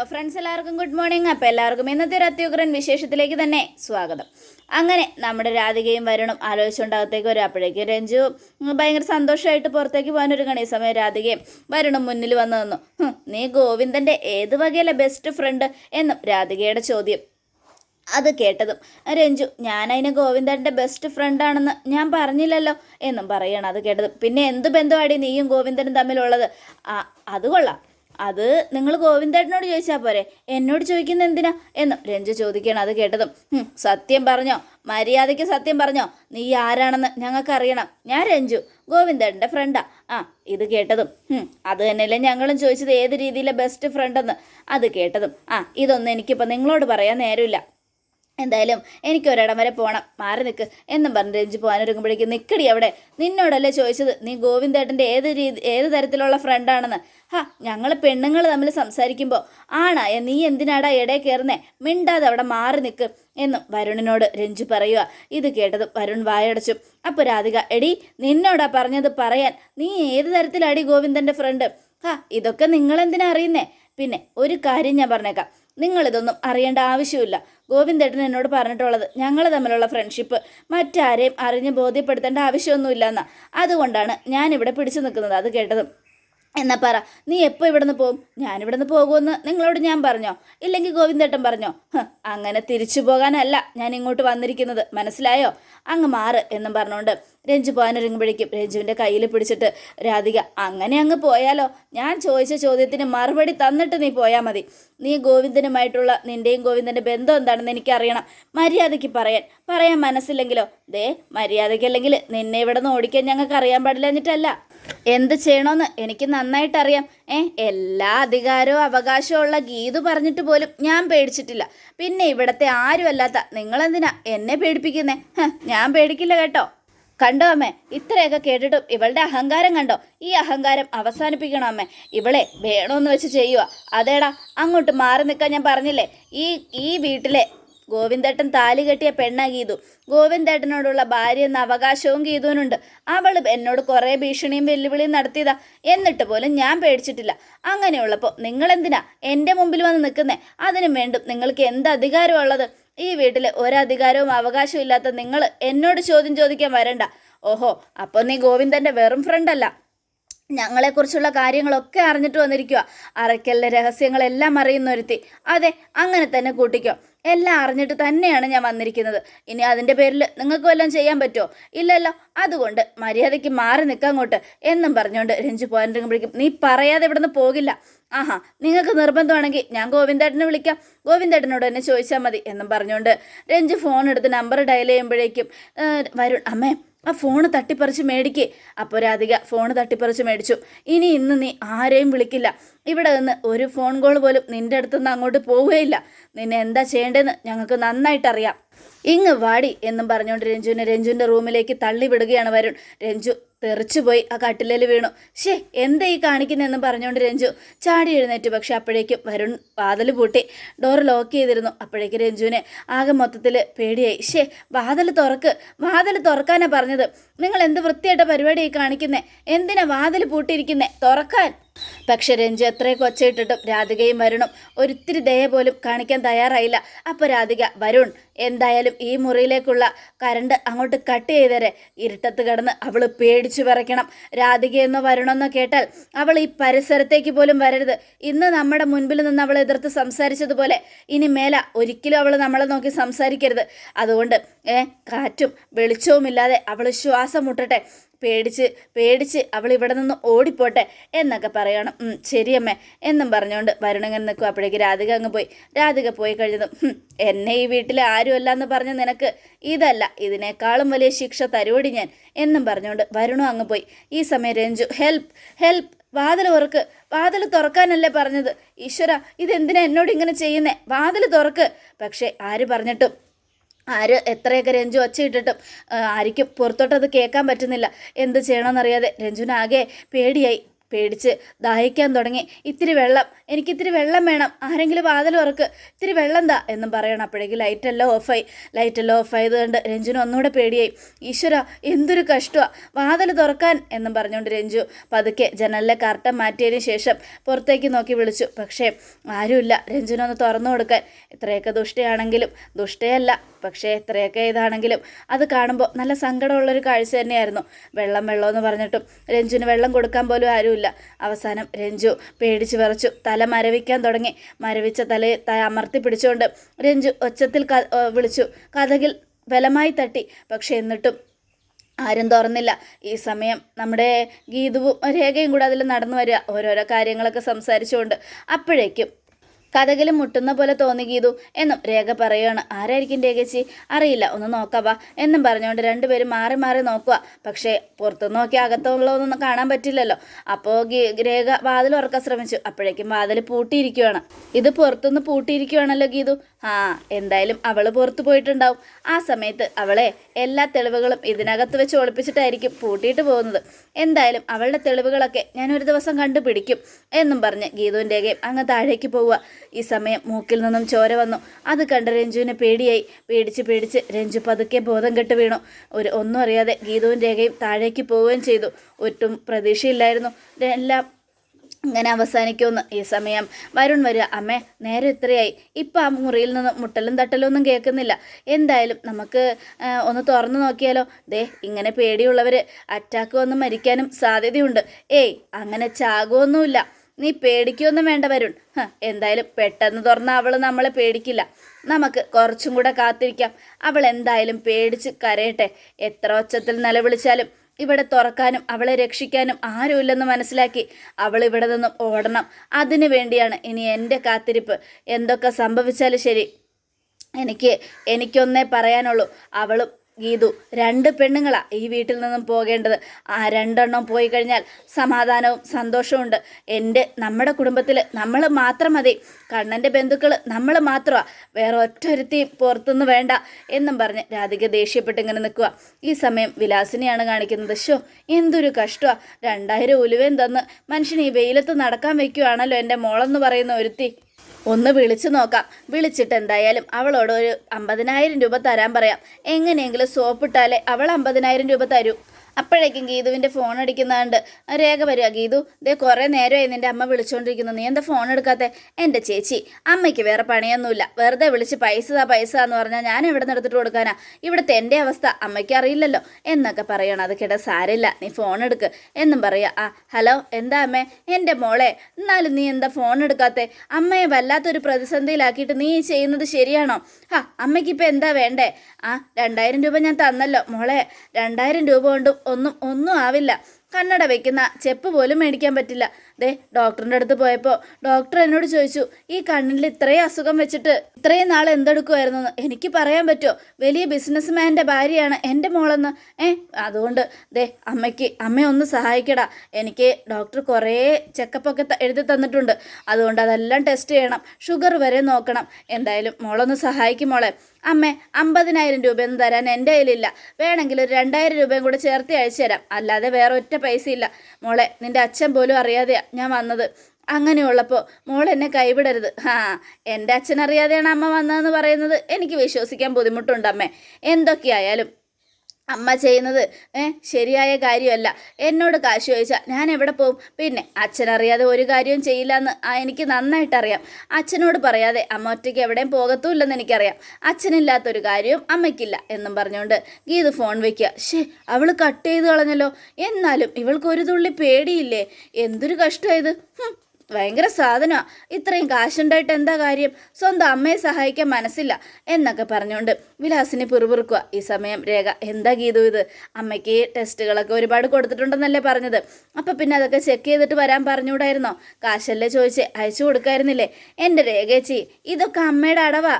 Hello friends എല്ലാവർക്കും good morning അപ്പോൾ എല്ലാവർക്കും ഇന്നത്തെ ഒരു അത്യുഗ്രൻ വിശേഷത്തിലേക്ക് തന്നെ സ്വാഗതം. അങ്ങനെ നമ്മുടെ രാധികയും വരുണും ആലോചിച്ചുകൊണ്ടകത്തേക്ക് വരും. അപ്പോഴേക്കും രഞ്ജു ഭയങ്കര സന്തോഷമായിട്ട് പുറത്തേക്ക് പോകാൻ ഒരു ഈ സമയം രാധികയും വരുണും മുന്നിൽ വന്നു നിന്നു. നീ ഗോവിന്ദന്റെ ഏത് വകയിലെ ബെസ്റ്റ് ഫ്രണ്ട് എന്നും രാധികയുടെ ചോദ്യം അത് കേട്ടതും രഞ്ജു ഞാനതിന് ഗോവിന്ദന്റെ ബെസ്റ്റ് ഫ്രണ്ടാണെന്ന് ഞാൻ പറഞ്ഞില്ലല്ലോ എന്നും പറയണം അത് കേട്ടത്. പിന്നെ എന്ത് ബന്ധമാടി നീയും ഗോവിന്ദനും തമ്മിലുള്ളത്? അത് കൊള്ളാം. അത് നിങ്ങൾ ഗോവിന്ദേട്ടനോട് ചോദിച്ചാൽ പോരെ. എന്നോട് ചോദിക്കുന്ന എന്തിനാ? എന്ന് രഞ്ജു ചോദിക്കണം അത് കേട്ടതും സത്യം പറഞ്ഞോ? മര്യാദയ്ക്ക് സത്യം പറഞ്ഞോ? നീ ആരാണെന്ന് ഞങ്ങൾക്കറിയണം. ഞാൻ രഞ്ജു ഗോവിന്ദേട്ടന്റെ ഫ്രണ്ടാ ആ ഇത് കേട്ടതും അത് തന്നെയല്ലേ ഞങ്ങളും ചോദിച്ചത്. ഏത് രീതിയിലെ ബെസ്റ്റ് ഫ്രണ്ടെന്ന് അത് കേട്ടതും ആ ഇതൊന്നും എനിക്കിപ്പോൾ നിങ്ങളോട് പറയാൻ നേരമില്ല. എന്തായാലും എനിക്ക് ഒരിടം വരെ പോകണം മാറി നിൽക്ക് എന്നും പറഞ്ഞ് രഞ്ജി പോകാനൊരുങ്ങുമ്പോഴേക്കും നിൽക്കടി അവിടെ. നിന്നോടല്ലേ ചോദിച്ചത്? നീ ഗോവിന്ദേട്ടന്റെ ഏത് രീതി ഏത് തരത്തിലുള്ള ഫ്രണ്ടാണെന്ന് ഹാ ഞങ്ങൾ പെണ്ണുങ്ങൾ തമ്മിൽ സംസാരിക്കുമ്പോൾ ആണാ നീ എന്തിനാടാ ഇടയിൽ കയറുന്നേ മിണ്ടാതെ അവിടെ മാറി നിൽക്ക് എന്നും വരുണിനോട് രഞ്ജു പറയുക ഇത് കേട്ടത് വരുൺ വായടച്ചു. അപ്പോൾ രാധിക എടി നിന്നോടാ പറഞ്ഞത് പറയാൻ. നീ ഏത് തരത്തിലാടി ഗോവിന്ദന്റെ ഫ്രണ്ട് ഹാ ഇതൊക്കെ നിങ്ങളെന്തിനാ അറിയുന്നേ? പിന്നെ ഒരു കാര്യം ഞാൻ പറഞ്ഞേക്കാം. നിങ്ങളിതൊന്നും അറിയേണ്ട ആവശ്യമില്ല. ഗോവിന്ദേട്ടൻ എന്നോട് പറഞ്ഞിട്ടുള്ളത് ഞങ്ങൾ തമ്മിലുള്ള ഫ്രണ്ട്ഷിപ്പ് മറ്റാരെയും അറിഞ്ഞ് ബോധ്യപ്പെടുത്തേണ്ട ആവശ്യമൊന്നുമില്ലെന്ന. അതുകൊണ്ടാണ് ഞാനിവിടെ പിടിച്ചു നിൽക്കുന്നത് അത് കേട്ടതും. എന്നാ പറ നീ എപ്പോൾ ഇവിടുന്ന് പോകും ഞാൻ ഞാനിവിടുന്ന് പോകുമെന്ന് നിങ്ങളോട് ഞാൻ പറഞ്ഞോ? ഇല്ലെങ്കിൽ ഗോവിന്ദേട്ടൻ പറഞ്ഞോ? അങ്ങനെ തിരിച്ചു പോകാനല്ല ഞാൻ ഇങ്ങോട്ട് വന്നിരിക്കുന്നത്. മനസ്സിലായോ? അങ്ങ് മാറ് എന്നും പറഞ്ഞുകൊണ്ട് രഞ്ജു പോകാനൊരുങ്ങുമ്പോഴേക്കും രഞ്ജുവിന്റെ കയ്യിൽ പിടിച്ചിട്ട് രാധിക അങ്ങനെ അങ്ങ് പോയാലോ? ഞാൻ ചോദിച്ച ചോദ്യത്തിന് മറുപടി തന്നിട്ട് നീ പോയാൽ മതി. നീ ഗോവിന്ദനുമായിട്ടുള്ള നിന്റെയും ഗോവിന്ദന്റെ ബന്ധം എന്താണെന്ന് എനിക്കറിയണം. മര്യാദയ്ക്ക് പറയാൻ. പറയാൻ മനസ്സില്ലെങ്കിലോ? ദേ മര്യാദയ്ക്കല്ലെങ്കിൽ നിന്നെ ഇവിടെ നിന്ന് ഓടിക്കാൻ ഞങ്ങൾക്ക് അറിയാൻ പാടില്ലഞ്ഞിട്ടല്ല എന്ത് ചെയ്യണമെന്ന് എനിക്ക് നന്നായിട്ട് അറിയാം ഏ എല്ലാ അധികാരവും അവകാശവും ഉള്ള ഗീതു പറഞ്ഞിട്ട് പോലും ഞാൻ പേടിച്ചിട്ടില്ല. പിന്നെ ഇവിടത്തെ ആരുമല്ലാത്ത നിങ്ങളെന്തിനാ എന്നെ പേടിപ്പിക്കുന്നേ? ഞാൻ പേടിക്കില്ല കേട്ടോ. കണ്ടോ അമ്മേ ഇത്രയൊക്കെ കേട്ടിട്ടും ഇവളുടെ അഹങ്കാരം കണ്ടോ? ഈ അഹങ്കാരം അവസാനിപ്പിക്കണം അമ്മേ. ഇവളെ വേണമെന്ന് വെച്ച് ചെയ്യുക അതേടാ അങ്ങോട്ട് മാറി നിൽക്കാൻ ഞാൻ പറഞ്ഞില്ലേ? ഈ ഈ വീട്ടിലെ ഗോവിന്ദേട്ടൻ താലി കെട്ടിയ പെണ്ണ ഗീതു. ഗോവിന്ദേട്ടനോടുള്ള ഭാര്യ എന്ന അവകാശവും ഗീതുവിനുണ്ട്. അവൾ എന്നോട് കുറേ ഭീഷണിയും വെല്ലുവിളിയും നടത്തിയതാ. എന്നിട്ട് പോലും ഞാൻ പേടിച്ചിട്ടില്ല. അങ്ങനെയുള്ളപ്പോൾ നിങ്ങളെന്തിനാ എന്റെ മുമ്പിൽ വന്ന് നിൽക്കുന്നേ? അതിനും വേണ്ടും നിങ്ങൾക്ക് എന്ത് അധികാരമുള്ളത്? ഈ വീട്ടിൽ ഒരധികാരവും അവകാശവും ഇല്ലാത്ത നിങ്ങൾ എന്നോട് ചോദ്യം ചോദിക്കാൻ വരണ്ട. ഓഹോ അപ്പോൾ നീ ഗോവിന്ദന്റെ വെറും ഫ്രണ്ടല്ല ഞങ്ങളെക്കുറിച്ചുള്ള കാര്യങ്ങളൊക്കെ അറിഞ്ഞിട്ട് വന്നിരിക്കുക അറയ്ക്കലിലെ രഹസ്യങ്ങളെല്ലാം അറിയുന്ന ഒരുത്തി. അതെ അങ്ങനെ തന്നെ കൂട്ടിക്കോ. എല്ലാം അറിഞ്ഞിട്ട് തന്നെയാണ് ഞാൻ വന്നിരിക്കുന്നത്. ഇനി അതിന്റെ പേരിൽ നിങ്ങൾക്ക് വല്ലതും ചെയ്യാൻ പറ്റുമോ ഇല്ലല്ലോ. അതുകൊണ്ട് മര്യാദയ്ക്ക് മാറി നിൽക്കങ്ങോട്ട് എന്നും പറഞ്ഞുകൊണ്ട് രഞ്ജു പോകാനിരിക്കുമ്പോഴേക്കും നീ പറയാതെ ഇവിടുന്ന് പോകില്ല. ആഹാ നിങ്ങൾക്ക് നിർബന്ധമാണെങ്കിൽ ഞാൻ ഗോവിന്ദേട്ടനെ വിളിക്കാം. ഗോവിന്ദേട്ടനോട് എന്നെ ചോദിച്ചാൽ മതി എന്നും പറഞ്ഞുകൊണ്ട് രഞ്ജു ഫോൺ എടുത്ത് നമ്പർ ഡയൽ ചെയ്യുമ്പോഴേക്കും "ഏ, വരുൺ അമ്മേ ആ ഫോണ് തട്ടിപ്പറിച്ച് മേടിക്കേ. അപ്പോൾ രാധിക ഫോണ് തട്ടിപ്പറിച്ച് മേടിച്ചു. ഇനി ഇന്ന് നീ ആരെയും വിളിക്കില്ല. ഇവിടെ നിന്ന് ഒരു ഫോൺ കോൾ പോലും നിന്റെ അടുത്തുനിന്ന് അങ്ങോട്ട് പോവുകയില്ല. നിന്നെ എന്താ ചെയ്യേണ്ടതെന്ന് ഞങ്ങൾക്ക് നന്നായിട്ടറിയാം. ഇങ്ങ് വാടി എന്നും പറഞ്ഞുകൊണ്ട് രഞ്ജുവിനെ രഞ്ജുവിന്റെ റൂമിലേക്ക് തള്ളി വിടുകയാണ് വരുൺ. രഞ്ജു തെറിച്ചുപോയി ആ കട്ടിലേൽ വീണു. ഷേ എന്താ ഈ കാണിക്കുന്നതെന്ന് പറഞ്ഞുകൊണ്ട് രഞ്ജു ചാടി എഴുന്നേറ്റ്. പക്ഷെ അപ്പോഴേക്കും വരുൺ വാതിൽ പൂട്ടി. ഡോർ ലോക്ക് ചെയ്തിരുന്നു. അപ്പോഴേക്കും രഞ്ജുവിന് ആകെ മൊത്തത്തിൽ പേടിയായി. ഷേ വാതിൽ തുറക്ക് വാതിൽ തുറക്കാനാണ് പറഞ്ഞത്. നിങ്ങൾ എന്ത് വൃത്തിയായിട്ട പരിപാടി കാണിക്കുന്നേ? എന്തിനാ വാതിൽ പൂട്ടിയിരിക്കുന്നേ? തുറക്കാൻ? പക്ഷെ രഞ്ജു എത്രയൊക്കെ ഒച്ചയിട്ടിട്ടും രാധികയും വരുണും ഒരിത്തിരി ദയ പോലും കാണിക്കാൻ തയ്യാറായില്ല. അപ്പോൾ രാധിക വരുൺ എന്തായാലും ഈ മുറിയിലേക്കുള്ള കരണ്ട് അങ്ങോട്ട് കട്ട് ചെയ്തേരെ. ഇരുട്ടത്ത് കിടന്ന് അവൾ പേടിച്ചു വിറയ്ക്കണം. രാധികയെന്നോ വരുണമെന്നോ കേട്ടാൽ അവൾ ഈ പരിസരത്തേക്ക് പോലും വരരുത്. ഇന്ന് നമ്മുടെ മുൻപിൽ നിന്ന് അവൾ എതിർത്ത് സംസാരിച്ചതുപോലെ ഇനി മേല ഒരിക്കലും അവൾ നമ്മളെ നോക്കി സംസാരിക്കരുത്. അതുകൊണ്ട് ഏ കാറ്റും വെളിച്ചവുമില്ലാതെ അവൾ ശ്വാസം മുട്ടട്ടെ. പേടിച്ച് പേടിച്ച് അവൾ ഇവിടെ നിന്ന് ഓടിപ്പോട്ടെ എന്നൊക്കെ പറയണം. ശരിയമ്മേ എന്നും പറഞ്ഞുകൊണ്ട് വരുണങ്ങൻ നിൽക്കും അപ്പോഴേക്ക് രാധിക അങ്ങ് പോയി. രാധിക പോയി കഴിഞ്ഞതും "ഹും, എന്നെ ഈ വീട്ടിൽ ആരുമല്ല എന്ന് പറഞ്ഞ നിനക്ക് ഇതല്ല. ഇതിനേക്കാളും വലിയ ശിക്ഷ തരുവടി ഞാൻ എന്നും പറഞ്ഞുകൊണ്ട് വരുണു അങ്ങ് പോയി. ഈ സമയം രഞ്ജു ഹെൽപ്പ് ഹെൽപ്പ് വാതിൽ തുറക്ക്. വാതിൽ തുറക്കാനല്ലേ പറഞ്ഞത്? ഈശ്വര ഇതെന്തിനാ എന്നോട് ഇങ്ങനെ ചെയ്യുന്നേ? വാതിൽ തുറക്ക്. പക്ഷേ ആര് പറഞ്ഞിട്ടും ആര് എത്രയൊക്കെ രഞ്ജു ഒച്ചയിട്ടിട്ടും ആർക്കും പുറത്തോട്ടത് കേൾക്കാൻ പറ്റുന്നില്ല. എന്ത് ചെയ്യണമെന്നറിയാതെ രഞ്ജുവിനാകെ പേടിയായി. പേടിച്ച് ദാഹിക്കാൻ തുടങ്ങി. ഇത്തിരി വെള്ളം എനിക്ക് ഇത്തിരി വെള്ളം വേണം. ആരെങ്കിലും വാതിൽ ഉറക്ക് ഇത്തിരി വെള്ളം താ എന്നും പറയണം. അപ്പോഴേക്കും ലൈറ്റെല്ലാം ഓഫായി ലൈറ്റെല്ലാം ഓഫ് ആയതുകൊണ്ട് രഞ്ജുന് ഒന്നുകൂടെ പേടിയായി. ഈശ്വര എന്തൊരു കഷ്ടമാണ് വാതിൽ തുറക്കാൻ എന്നും പറഞ്ഞുകൊണ്ട് രഞ്ജു പതുക്കെ ജനലിലെ കർട്ടൻ മാറ്റിയതിന് ശേഷം പുറത്തേക്ക് നോക്കി വിളിച്ചു. പക്ഷേ ആരുമില്ല. രഞ്ജുനൊന്ന് തുറന്നു കൊടുക്കാൻ. ഇത്രയൊക്കെ ദുഷ്ടയാണെങ്കിലും ദുഷ്ടയല്ല. പക്ഷേ ഇത്രയൊക്കെ ഇതാണെങ്കിലും അത് കാണുമ്പോൾ നല്ല സങ്കടമുള്ളൊരു കാഴ്ച തന്നെയായിരുന്നു. വെള്ളം വെള്ളമെന്ന് പറഞ്ഞിട്ടും രഞ്ജുന് വെള്ളം കൊടുക്കാൻ പോലും ആരുമില്ല. അവസാനം രഞ്ജു പേടിച്ചു വിറച്ചു. തല മരവിക്കാൻ തുടങ്ങി. മരവിച്ച തലയെ അമർത്തി പിടിച്ചുകൊണ്ട് രഞ്ജു ഒച്ചത്തിൽ വിളിച്ചു. കഥകിൽ ബലമായി തട്ടി. പക്ഷെ എന്നിട്ടും ആരും തുറന്നില്ല. ഈ സമയം നമ്മുടെ ഗീതുവും രേഖയും കൂടെ അതിൽ നടന്നു വരിക. ഓരോരോ കാര്യങ്ങളൊക്കെ സംസാരിച്ചുകൊണ്ട് അപ്പോഴേക്കും കഥകിലും മുട്ടുന്ന പോലെ തോന്നി ഗീതു എന്നും രേഖ പറയുകയാണ് ആരായിരിക്കും രേഖച്ചി? അറിയില്ല. ഒന്ന് നോക്കാവാ എന്നും പറഞ്ഞുകൊണ്ട് രണ്ടുപേരും മാറി മാറി നോക്കുക പക്ഷേ പുറത്തു നോക്കി അകത്തുള്ളതൊന്നും കാണാൻ പറ്റില്ലല്ലോ. അപ്പോൾ രേഖ വാതിൽ ഉറക്കാൻ ശ്രമിച്ചു. അപ്പോഴേക്കും വാതിൽ പൂട്ടിയിരിക്കുകയാണ് ഇത് പുറത്തുനിന്ന് പൂട്ടിയിരിക്കുകയാണല്ലോ ഗീതു. ആ എന്തായാലും അവൾ പുറത്തു പോയിട്ടുണ്ടാവും. ആ സമയത്ത് അവളെ എല്ലാ തെളിവുകളും ഇതിനകത്ത് വെച്ച് ഒളിപ്പിച്ചിട്ടായിരിക്കും പൂട്ടിയിട്ട് പോകുന്നത്. എന്തായാലും അവളുടെ തെളിവുകളൊക്കെ ഞാൻ ഒരു ദിവസം കണ്ടുപിടിക്കും എന്നും പറഞ്ഞ് ഗീതുവിന്റെ രേഖയും അങ്ങ് താഴേക്ക് പോവുക. ഈ സമയം മൂക്കിൽ നിന്നും ചോര വന്നു. അത് കണ്ട് രഞ്ജുവിനെ പേടിയായി. പേടിച്ച് പേടിച്ച് രഞ്ജു പതുക്കെ ബോധം കെട്ട് വീണു. ഒരു ഒന്നും അറിയാതെ ഗീതുവിന്റെ രേഖയും താഴേക്ക് പോവുകയും ചെയ്തു. ഒട്ടും പ്രതീക്ഷയില്ലായിരുന്നു. എല്ലാം ഇങ്ങനെ അവസാനിക്കുമെന്ന് ഈ സമയം വരുൺ വരിക അമ്മേ നേരെ ഇത്രയായി. ഇപ്പം ആ മുറിയിൽ നിന്ന് മുട്ടലും തട്ടലും ഒന്നും കേൾക്കുന്നില്ല. എന്തായാലും നമുക്ക് ഒന്ന് തുറന്നു നോക്കിയാലോ? ദേ ഇങ്ങനെ പേടിയുള്ളവർ അറ്റാക്ക് വന്ന് മരിക്കാനും സാധ്യതയുണ്ട്. ഏയ് അങ്ങനെ ചാകുമൊന്നുമില്ല നീ പേടിക്കൊന്നും വേണ്ട വരുൺ. എന്തായാലും പെട്ടെന്ന് തുറന്ന അവൾ നമ്മളെ പേടിക്കില്ല. നമുക്ക് കുറച്ചും കൂടെ കാത്തിരിക്കാം. അവൾ എന്തായാലും പേടിച്ച് കരയട്ടെ. എത്ര ഒച്ചത്തിൽ നിലവിളിച്ചാലും ഇവിടെ തുറക്കാനും അവളെ രക്ഷിക്കാനും ആരുമില്ലെന്ന് മനസ്സിലാക്കി അവൾ ഇവിടെ നിന്നും ഓടണം. അതിനു വേണ്ടിയാണ് ഇനി എന്റെ കാത്തിരിപ്പ്. എന്തൊക്കെ സംഭവിച്ചാലും ശരി എനിക്ക് എനിക്കൊന്നേ പറയാനുള്ളൂ. അവളും ഗീതു രണ്ട് പെണ്ണുങ്ങളാണ് ഈ വീട്ടിൽ നിന്നും പോകേണ്ടത്. ആ രണ്ടെണ്ണം പോയി കഴിഞ്ഞാൽ സമാധാനവും സന്തോഷവും ഉണ്ട്. എന്റെ നമ്മുടെ കുടുംബത്തിൽ നമ്മൾ മാത്രം മതി. കണ്ണന്റെ ബന്ധുക്കൾ നമ്മൾ മാത്രമാണ് വേറെ ഒറ്റൊരുത്തിയും പുറത്തുനിന്ന് വേണ്ട എന്നും പറഞ്ഞ് രാധിക ദേഷ്യപ്പെട്ട് ഇങ്ങനെ നിൽക്കുക ഈ സമയം വിലാസിനെയാണ് കാണിക്കുന്നത്. ഷോ എന്തൊരു കഷ്ടമാണ് രണ്ടായിരം ഉലുവേം തന്ന് മനുഷ്യൻ ഈ വെയിലത്ത് നടക്കാൻ വെക്കുകയാണല്ലോ എന്റെ മോളെന്ന് പറയുന്ന ഒരുത്തി. ഒന്ന് വിളിച്ചു നോക്കാം. വിളിച്ചിട്ട് എന്തായാലും അവളോട് ഒരു അമ്പതിനായിരം രൂപ തരാൻ പറയാം. എങ്ങനെയെങ്കിലും സോപ്പിട്ടാലേ അവൾ അമ്പതിനായിരം രൂപ തരൂ. അപ്പോഴേക്കും ഗീതുവിന്റെ ഫോൺ അടിക്കുന്നതുകൊണ്ട് രേഖ വരിക. ഗീതു ഇതേ കുറേ നേരമായി നിന്റെ അമ്മ വിളിച്ചുകൊണ്ടിരിക്കുന്നു നീ എന്താ ഫോൺ എടുക്കാത്തെ? എന്റെ ചേച്ചി അമ്മയ്ക്ക് വേറെ പണിയൊന്നുമില്ല. വെറുതെ വിളിച്ച് പൈസ താ പൈസ എന്ന് പറഞ്ഞാൽ ഞാൻ എവിടെ നിന്ന് എടുത്തിട്ട് കൊടുക്കാനാ? ഇവിടുത്തെ എന്റെ അവസ്ഥ അമ്മയ്ക്ക് അറിയില്ലല്ലോ. എന്നൊക്കെ പറയണം. അത് കേട്ട സാരില്ല നീ ഫോൺ എടുക്ക്. എന്നും പറയുക ആ ഹലോ എന്താ അമ്മേ? എന്റെ മോളെ എന്നാലും നീ എന്താ ഫോൺ എടുക്കാത്തെ? അമ്മയെ വല്ലാത്തൊരു പ്രതിസന്ധിയിലാക്കിയിട്ട് നീ ചെയ്യുന്നത് ശരിയാണോ? ആ അമ്മയ്ക്കിപ്പോൾ എന്താ വേണ്ടേ? ആ രണ്ടായിരം രൂപ ഞാൻ തന്നല്ലോ മോളെ. രണ്ടായിരം രൂപ കൊണ്ടും ഒന്നും ഒന്നും ആവില്ല. കണ്ണട വെക്കുന്ന ചെപ്പ് പോലും മേടിക്കാൻ പറ്റില്ല. ദേ ഡോക്ടറിന്റെ അടുത്ത് പോയപ്പോൾ ഡോക്ടർ എന്നോട് ചോദിച്ചു ഈ കണ്ണിൽ ഇത്രയും അസുഖം വെച്ചിട്ട് ഇത്രയും നാൾ എന്തെടുക്കുമായിരുന്നു എനിക്ക് പറയാൻ പറ്റുമോ വലിയ ബിസിനസ് മാന്റെ ഭാര്യയാണ് എന്റെ മോളെന്ന്. ഏ അതുകൊണ്ട് ദേ അമ്മയ്ക്ക് അമ്മയെ ഒന്ന് സഹായിക്കടാ. എനിക്ക് ഡോക്ടർ കുറേ ചെക്കപ്പൊക്കെ എഴുതി തന്നിട്ടുണ്ട്. അതുകൊണ്ട് അതെല്ലാം ടെസ്റ്റ് ചെയ്യണം. ഷുഗർ വരെ നോക്കണം. എന്തായാലും മോളൊന്ന് സഹായിക്കും മോളെ. അമ്മ അമ്പതിനായിരം രൂപയൊന്നും തരാൻ എന്റെ കയ്യിലില്ല. വേണമെങ്കിൽ ഒരു രണ്ടായിരം രൂപയും കൂടെ ചേർത്ത് അയച്ചു തരാം അല്ലാതെ വേറെ ഒറ്റ പൈസ ഇല്ല മോളെ നിന്റെ അച്ഛൻ പോലും അറിയാതെയാ. ഞാൻ വന്നത്. അങ്ങനെയുള്ളപ്പോൾ മോൾ എന്നെ കൈവിടരുത്. ആ എന്റെ അച്ഛൻ അറിയാതെയാണ് അമ്മ വന്നതെന്ന് പറയുന്നത്. എനിക്ക് വിശ്വസിക്കാൻ ബുദ്ധിമുട്ടുണ്ട് അമ്മേ. എന്തൊക്കെയായാലും അമ്മ ചെയ്യുന്നത്? ശരിയായ കാര്യമല്ല. എന്നോട് കാശ് ചോദിച്ചാൽ ഞാൻ എവിടെ പോകും പിന്നെ അച്ഛനറിയാതെ ഒരു കാര്യവും ചെയ്യില്ല എന്ന് എനിക്ക് നന്നായിട്ടറിയാം. അച്ഛനോട് പറയാതെ അമ്മ ഒറ്റയ്ക്ക് എവിടെയും പോകത്തുമില്ലെന്ന് എനിക്കറിയാം. അച്ഛനില്ലാത്തൊരു കാര്യവും അമ്മയ്ക്കില്ല എന്നും പറഞ്ഞുകൊണ്ട് ഗീത് ഫോൺ വയ്ക്കുക. ഷേ അവൾ കട്ട് ചെയ്ത് കളഞ്ഞല്ലോ. എന്നാലും ഇവൾക്ക് ഒരു തുള്ളി പേടിയില്ലേ? എന്തൊരു കഷ്ടമായത് ഭയങ്കര സാധനമാണ് ഇത്രയും കാശുണ്ടായിട്ട് എന്താ കാര്യം? സ്വന്തം അമ്മയെ സഹായിക്കാൻ മനസ്സില്ല എന്നൊക്കെ പറഞ്ഞുകൊണ്ട് വിലാസിനെ പിറുപിറുക്കുക. ഈ സമയം രേഖ. എന്താ ഗീതു ഇത്? അമ്മയ്ക്ക് ടെസ്റ്റുകളൊക്കെ ഒരുപാട് കൊടുത്തിട്ടുണ്ടെന്നല്ലേ പറഞ്ഞത്. അപ്പം പിന്നെ അതൊക്കെ ചെക്ക് ചെയ്തിട്ട് വരാൻ പറഞ്ഞുകൂടായിരുന്നോ? കാശല്ലേ ചോദിച്ച്. അയച്ചു കൊടുക്കായിരുന്നില്ലേ? എന്റെ രേഖേച്ചി ഇതൊക്കെ അമ്മയുടെ അടവാ.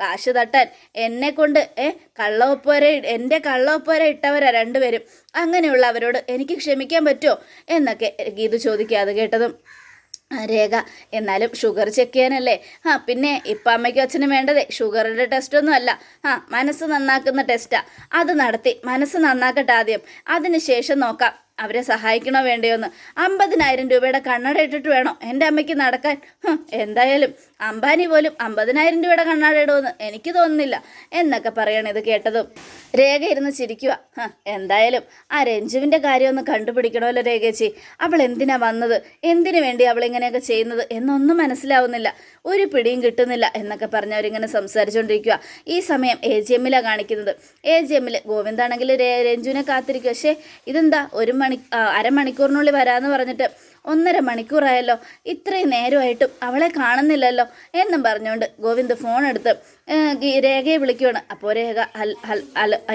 കാശ് തട്ടാൻ എന്നെ കൊണ്ട് ഏ കള്ളവപ്പോരെ എന്റെ കള്ളവപ്പോരെ ഇട്ടവരാ രണ്ടുപേരും. അങ്ങനെയുള്ള അവരോട് എനിക്ക് ക്ഷമിക്കാൻ പറ്റുമോ? എന്നൊക്കെ ഗീതു ചോദിക്കുക അത് കേട്ടതും. രേഖ. എന്നാലും ഷുഗർ ചെക്ക് ചെയ്യാനല്ലേ? ആ പിന്നെ ഇപ്പം അമ്മയ്ക്കും അച്ഛനും വേണ്ടതേ ഷുഗറിന്റെ ടെസ്റ്റൊന്നും അല്ല. ആ മനസ്സ് നന്നാക്കുന്ന ടെസ്റ്റാണ് അത് നടത്തി മനസ്സ് നന്നാക്കട്ടെ ആദ്യം. അതിന് ശേഷം നോക്കാം. അവരെ സഹായിക്കണോ വേണ്ടയോ എന്ന് അമ്പതിനായിരം രൂപയുടെ കണ്ണട ഇട്ടിട്ട് വേണോ? എന്റെ അമ്മയ്ക്ക് നടക്കാൻ. എന്തായാലും അംബാനി പോലും അമ്പതിനായിരം രൂപയുടെ കണ്ണട ഇടുമെന്ന് എനിക്ക് തോന്നുന്നില്ല. എന്നൊക്കെ പറയണം ഇത് കേട്ടതും. രേഖ ഇരുന്ന് ചിരിക്കുക എന്തായാലും ആ രഞ്ജുവിന്റെ കാര്യമൊന്ന് കണ്ടുപിടിക്കണമല്ലോ രേഖേച്ചി. അവൾ എന്തിനാ വന്നത്? എന്തിനു വേണ്ടി അവൾ ഇങ്ങനെയൊക്കെ ചെയ്യുന്നത്? എന്നൊന്നും മനസ്സിലാവുന്നില്ല. ഒരു പിടിയും കിട്ടുന്നില്ല എന്നൊക്കെ പറഞ്ഞ് അവരിങ്ങനെ സംസാരിച്ചുകൊണ്ടിരിക്കുക ഈ സമയം എ ജി എമ്മിലാണ് കാണിക്കുന്നത്. എ ജി എമ്മിൽ ഗോവിന്ദാണെങ്കിൽ രഞ്ജുവിനെ കാത്തിരിക്കുക പക്ഷേ ഇതെന്താ? ഒരു മണി അരമണിക്കൂറിനുള്ളിൽ വരാമെന്ന് പറഞ്ഞിട്ട് ഒന്നര മണിക്കൂറായല്ലോ. ഇത്രയും നേരമായിട്ടും അവളെ കാണുന്നില്ലല്ലോ എന്നും പറഞ്ഞുകൊണ്ട് ഗോവിന്ദ് ഫോൺ എടുത്ത് രേഖയെ വിളിക്കുവാണ്. അപ്പോൾ രേഖ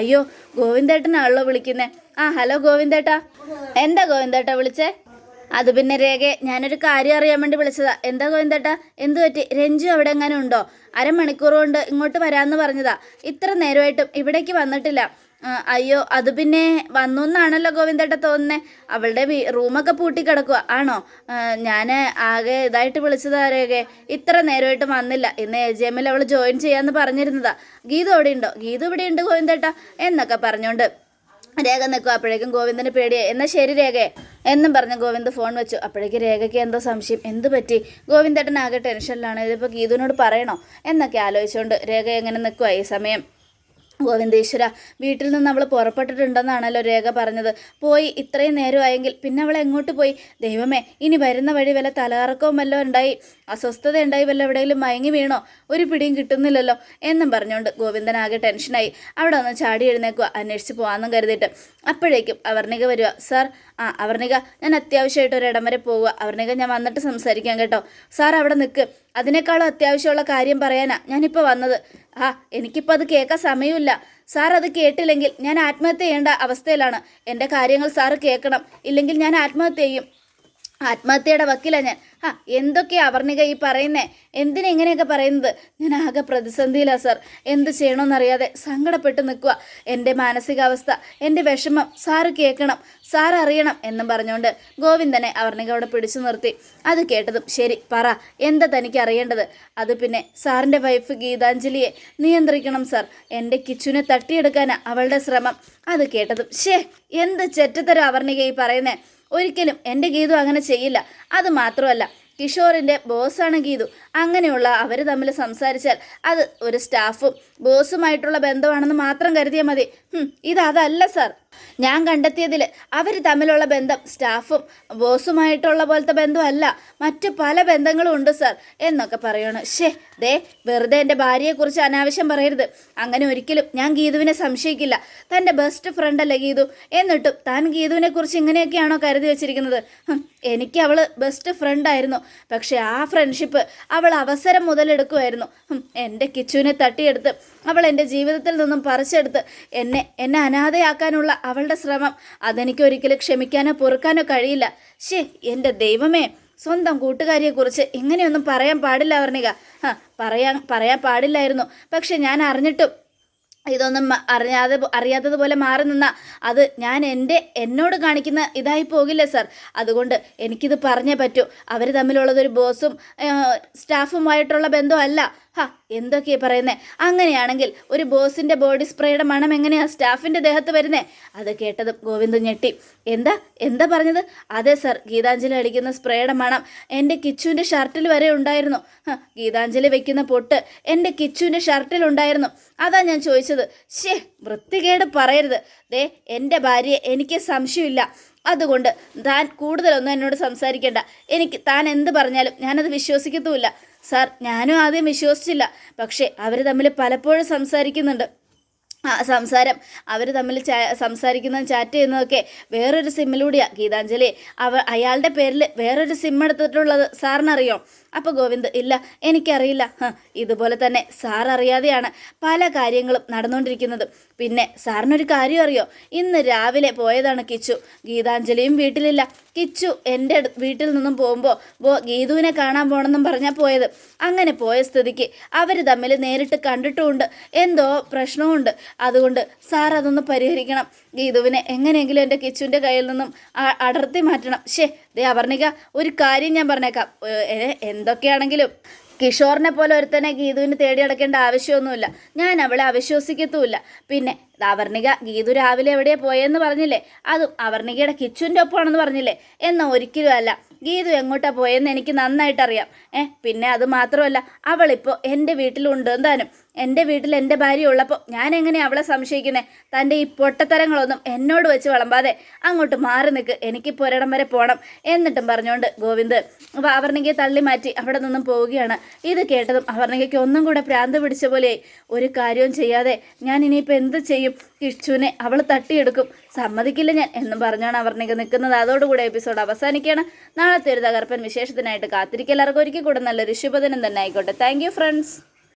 അയ്യോ ഗോവിന്ദേട്ടനാണല്ലോ വിളിക്കുന്നേ. ആ ഹലോ ഗോവിന്ദേട്ടാ. എന്താ ഗോവിന്ദേട്ടാ വിളിച്ചേ? അത് പിന്നെ രേഖ ഞാനൊരു കാര്യം അറിയാൻ വേണ്ടി വിളിച്ചതാ. എന്താ ഗോവിന്ദേട്ടാ? എന്തു പറ്റി? രഞ്ജു അവിടെ എങ്ങനെ ഉണ്ടോ? അരമണിക്കൂർ കൊണ്ട് ഇങ്ങോട്ട് വരാമെന്ന് പറഞ്ഞതാ. ഇത്ര നേരമായിട്ടും ഇവിടേക്ക് വന്നിട്ടില്ല. അയ്യോ അത് പിന്നെ വന്നു എന്നാണല്ലോ ഗോവിന്ദേട്ട തോന്നുന്നത് അവളുടെ റൂമൊക്കെ പൂട്ടിക്കിടക്കുക ആണോ? ഞാൻ ആകെ ഇതായിട്ട് വിളിച്ചത് ആരെയൊക്കെ? ഇത്ര നേരമായിട്ട് വന്നില്ല. ഇന്ന് എ ജി എമ്മിൽ അവൾ ജോയിൻ ചെയ്യാമെന്ന് പറഞ്ഞിരുന്നതാ. ഗീത അവിടെ ഉണ്ടോ ഗീത ഇവിടെ ഉണ്ട് ഗോവിന്ദേട്ട? എന്നൊക്കെ പറഞ്ഞുകൊണ്ട് രേഖ നിൽക്കും അപ്പോഴേക്കും ഗോവിന്ദന് പേടിയായി. എന്നാൽ ശരി രേഖയെ എന്നും പറഞ്ഞ് ഗോവിന്ദ് ഫോൺ വെച്ചു. അപ്പോഴേക്കും രേഖയ്ക്ക് എന്തോ സംശയം. എന്ത് പറ്റി? ഗോവിന്ദേട്ടൻ ആകെ ടെൻഷനിലാണ്. ഇതിപ്പോൾ ഗീതുവിനോട് പറയണോ? എന്നൊക്കെ ആലോചിച്ചുകൊണ്ട് രേഖ എങ്ങനെ നിൽക്കുക ഈ സമയം? ഗോവിന്ദേശ്വര വീട്ടിൽ നിന്ന് അവൾ പുറപ്പെട്ടിട്ടുണ്ടെന്നാണല്ലോ രേഖ പറഞ്ഞത്. പോയി ഇത്രയും നേരമായെങ്കിൽ പിന്നെ അവൾ എങ്ങോട്ട് പോയി? ദൈവമേ ഇനി വരുന്ന വഴി വല്ല തലകറക്കവും വല്ലതും ഉണ്ടായി അസ്വസ്ഥത ഉണ്ടായി വല്ല എവിടെയെങ്കിലും മയങ്ങി വീണോ? ഒരു പിടിയും കിട്ടുന്നില്ലല്ലോ എന്നും പറഞ്ഞുകൊണ്ട് ഗോവിന്ദൻ ആകെ ടെൻഷനായി. അവിടെ ഒന്ന് ചാടി എഴുന്നേക്കുക അന്വേഷിച്ച് പോകാമെന്നും കരുതിയിട്ട്. അപ്പോഴേക്കും അവർണിക വരിക സാർ ആ അവർണിക ഞാൻ അത്യാവശ്യമായിട്ട് ഒരു വരെ പോവുക. അവർണിക ഞാൻ വന്നിട്ട് സംസാരിക്കാം കേട്ടോ. സാർ അവിടെ നിൽക്ക്. അതിനേക്കാളും അത്യാവശ്യമുള്ള കാര്യം പറയാനാ ഞാനിപ്പോൾ വന്നത്. ആ എനിക്കിപ്പോൾ അത് കേൾക്കാൻ സമയമില്ല. സാർ അത് കേട്ടില്ലെങ്കിൽ ഞാൻ ആത്മഹത്യ ചെയ്യേണ്ട അവസ്ഥയിലാണ്. എന്റെ കാര്യങ്ങൾ സാറ് കേൾക്കണം. ഇല്ലെങ്കിൽ ഞാൻ ആത്മഹത്യ ചെയ്യും. ആത്മഹത്യയുടെ വക്കിലാണ് ഞാൻ. ആ എന്തൊക്കെയാ അവർണിക ഈ പറയുന്നേ? എന്തിനാ ഇങ്ങനെയൊക്കെ പറയുന്നത്? ഞാൻ ആകെ പ്രതിസന്ധിയിലാണ് സർ. എന്ത് ചെയ്യണമെന്നറിയാതെ സങ്കടപ്പെട്ട് നിൽക്കുക എന്റെ മാനസികാവസ്ഥ എന്റെ വിഷമം സാറ് കേൾക്കണം സാർ അറിയണം എന്നും പറഞ്ഞുകൊണ്ട് ഗോവിന്ദനെ അവർണിക അവിടെ പിടിച്ചു നിർത്തി. അത് കേട്ടതും ശരി പറ എന്താ തനിക്ക് അറിയേണ്ടത്? അത് പിന്നെ സാറിന്റെ വൈഫ് ഗീതാഞ്ജലിയെ നിയന്ത്രിക്കണം സാർ. എന്റെ കിച്ചുനെ തട്ടിയെടുക്കാനാണ് അവളുടെ ശ്രമം. അത് കേട്ടതും ഷേ എന്ത് ചെറ്റത്തരം അവർണിക ഈ പറയുന്നേ? ഒരിക്കലും എന്റെ ഗീതു അങ്ങനെ ചെയ്യില്ല. അത് മാത്രമല്ല കിഷോറിന്റെ ബോസാണ് ഗീതു. അങ്ങനെയുള്ള അവർ തമ്മിൽ സംസാരിച്ചാൽ അത് ഒരു സ്റ്റാഫും ബോസുമായിട്ടുള്ള ബന്ധമാണെന്ന് മാത്രം കരുതിയാൽ മതി. ഇത് അതല്ല സാർ. ഞാൻ കണ്ടെത്തിയതിൽ അവർ തമ്മിലുള്ള ബന്ധം സ്റ്റാഫും ബോസുമായിട്ടുള്ള പോലത്തെ ബന്ധമല്ല. മറ്റു പല ബന്ധങ്ങളും ഉണ്ട് സാർ എന്നൊക്കെ പറയണു. ഷേ ദേ വെറുതെ എന്റെ ഭാര്യയെക്കുറിച്ച് അനാവശ്യം പറയരുത്. അങ്ങനെ ഒരിക്കലും ഞാൻ ഗീതുവിനെ സംശയിക്കില്ല. തന്റെ ബെസ്റ്റ് ഫ്രണ്ട് ഫ്രണ്ടല്ലേ ഗീതു? എന്നിട്ടും താൻ ഗീതുവിനെക്കുറിച്ച് ഇങ്ങനെയൊക്കെയാണോ കരുതി വെച്ചിരിക്കുന്നത്? എനിക്ക് അവൾ ബെസ്റ്റ് ഫ്രണ്ടായിരുന്നു പക്ഷേ ആ ഫ്രണ്ട്ഷിപ്പ് അവൾ അവസരം മുതലെടുക്കുമായിരുന്നു. എന്റെ കിച്ചുവിനെ തട്ടിയെടുത്ത് അവൾ എന്റെ ജീവിതത്തിൽ നിന്നും പറിച്ചെടുത്ത് എന്നെ എന്നെ അനാഥയാക്കാനുള്ള അവളുടെ ശ്രമം അതെനിക്ക് ഒരിക്കലും ക്ഷമിക്കാനോ പൊറുക്കാനോ കഴിയില്ല. ശേ എന്റെ ദൈവമേ സ്വന്തം കൂട്ടുകാരിയെക്കുറിച്ച് ഇങ്ങനെയൊന്നും പറയാൻ പാടില്ല വർണിക. ആ പറയാൻ പറയാൻ പാടില്ലായിരുന്നു. പക്ഷെ ഞാൻ അറിഞ്ഞിട്ടും ഇതൊന്നും അറിയാതെ അറിയാത്തതുപോലെ മാറി നിന്ന അത് ഞാൻ എന്റെ എന്നോട് കാണിക്കുന്ന ഇതായി പോകില്ല സാർ. അതുകൊണ്ട് എനിക്കിത് പറഞ്ഞേ പറ്റൂ. അവർ തമ്മിലുള്ളതൊരു ബോസും സ്റ്റാഫുമായിട്ടുള്ള ബന്ധമല്ല. ഹാ എന്തൊക്കെയാ പറയുന്നേ? അങ്ങനെയാണെങ്കിൽ ഒരു ബോസിന്റെ ബോഡി സ്പ്രേയുടെ മണം എങ്ങനെയാ സ്റ്റാഫിന്റെ ദേഹത്ത് വരുന്നേ? അത് കേട്ടതും ഗോവിന്ദ് ഞെട്ടി. എന്താ? എന്താ പറഞ്ഞത്? അതെ സർ ഗീതാഞ്ജലി അടിക്കുന്ന സ്പ്രേയുടെ മണം എന്റെ കിച്ചുവിന്റെ ഷർട്ടിൽ വരെ ഉണ്ടായിരുന്നു. ഗീതാഞ്ജലി വെക്കുന്ന പൊട്ട് എന്റെ കിച്ചുവിന്റെ ഷർട്ടിൽ ഉണ്ടായിരുന്നു. അതാ ഞാൻ ചോദിച്ചത്. ഷേ വൃത്തികേട് പറയരുത്. ദേ എന്റെ ഭാര്യയെ എനിക്ക് സംശയമില്ല. അതുകൊണ്ട് താൻ കൂടുതലൊന്നും എന്നോട് സംസാരിക്കേണ്ട. എനിക്ക് താൻ എന്ത് പറഞ്ഞാലും ഞാനത് വിശ്വസിക്കത്തുമില്ല. സാർ ഞാനും ആദ്യം വിശ്വസിച്ചില്ല. പക്ഷേ അവർ തമ്മിൽ പലപ്പോഴും സംസാരിക്കുന്നുണ്ട്. സംസാരം. അവർ തമ്മിൽ ചാ സംസാരിക്കുന്നതും ചാറ്റ് ചെയ്യുന്നതൊക്കെ വേറൊരു സിമ്മിലൂടെയാണ് ഗീതാഞ്ജലി അവ അയാളുടെ പേരിൽ വേറൊരു സിം സാറിനറിയോ? അപ്പോൾ ഗോവിന്ദ് ഇല്ല എനിക്കറിയില്ല. ഇതുപോലെ തന്നെ സാർ അറിയാതെയാണ് പല കാര്യങ്ങളും നടന്നുകൊണ്ടിരിക്കുന്നത്. പിന്നെ സാറിനൊരു കാര്യം അറിയോ? ഇന്ന് രാവിലെ പോയതാണ് കിച്ചു. ഗീതാഞ്ജലിയും വീട്ടിലില്ല. കിച്ചു എന്റെ വീട്ടിൽ നിന്നും പോകുമ്പോൾ ബോ ഗീതുവിനെ കാണാൻ പോകണമെന്നും പറഞ്ഞാൽ പോയത്. അങ്ങനെ പോയ സ്ഥിതിക്ക് അവർ തമ്മിൽ നേരിട്ട് കണ്ടിട്ടുമുണ്ട്. എന്തോ പ്രശ്നമുണ്ട്. അതുകൊണ്ട് സാർ അതൊന്ന് പരിഹരിക്കണം. ഗീതുവിനെ എങ്ങനെയെങ്കിലും എന്റെ കിച്ചുവിന്റെ കയ്യിൽ നിന്നും അടർത്തി മാറ്റണം. ശേ ദേ അവർണിക ഒരു കാര്യം ഞാൻ പറഞ്ഞേക്കാം. എന്തൊക്കെയാണെങ്കിലും കിഷോറിനെ പോലെ ഒരുത്തനെ ഗീതുവിന് തേടിയടക്കേണ്ട ആവശ്യമൊന്നുമില്ല. ഞാൻ അവളെ അവിശ്വസിക്കത്തുമില്ല. പിന്നെ അവർണിക ഗീതു രാവിലെ എവിടെയാണ് പോയെന്ന് പറഞ്ഞില്ലേ? അതും അവർണികയുടെ കിച്ചുവിന്റെ ഒപ്പമാണെന്ന് പറഞ്ഞില്ലേ? എന്നാൽ ഒരിക്കലും അല്ല. ഗീതു എങ്ങോട്ടാ പോയെന്ന് എനിക്ക് നന്നായിട്ട് അറിയാം ഏ പിന്നെ അത് മാത്രമല്ല അവളിപ്പോൾ എന്റെ വീട്ടിലുണ്ട് എന്താനും. എന്റെ വീട്ടിൽ എന്റെ ഭാര്യ ഉള്ളപ്പോൾ ഞാൻ എങ്ങനെയാണ് അവളെ സംശയിക്കുന്നത് തന്റെ ഈ പൊട്ടത്തരങ്ങളൊന്നും എന്നോട് വെച്ച് വിളമ്പാതെ അങ്ങോട്ട് മാറി നിൽക്ക് എനിക്ക് ഒരിടം വരെ പോകണം എന്നിട്ടും പറഞ്ഞുകൊണ്ട് ഗോവിന്ദ് അവർണികയെ തള്ളി മാറ്റി അവിടെ നിന്നും പോവുകയാണ്. ഇത് കേട്ടതും അവർണികയ്ക്ക് ഒന്നും കൂടെ പ്രാന്ത് പിടിച്ച പോലെയായി. ഒരു കാര്യവും ചെയ്യാതെ ഞാൻ ഇനിയിപ്പോൾ എന്ത് ചെയ്യും? കിച്ചുവിനെ അവൾ തട്ടിയെടുക്കും. സമ്മതിക്കില്ല ഞാൻ എന്നും പറഞ്ഞാണ് അവർണിക നിൽക്കുന്നത്. അതോടുകൂടെ എപ്പിസോഡ് അവസാനിക്കുകയാണ്. നാളത്തെ ഒരു വിശേഷത്തിനായിട്ട് കാത്തിരിക്കൽ എല്ലാവർക്കും ഒരിക്കൽ കൂടെ നല്ലൊരു ശുഭദിനം തന്നെ ആയിക്കോട്ടെ. Thank you friends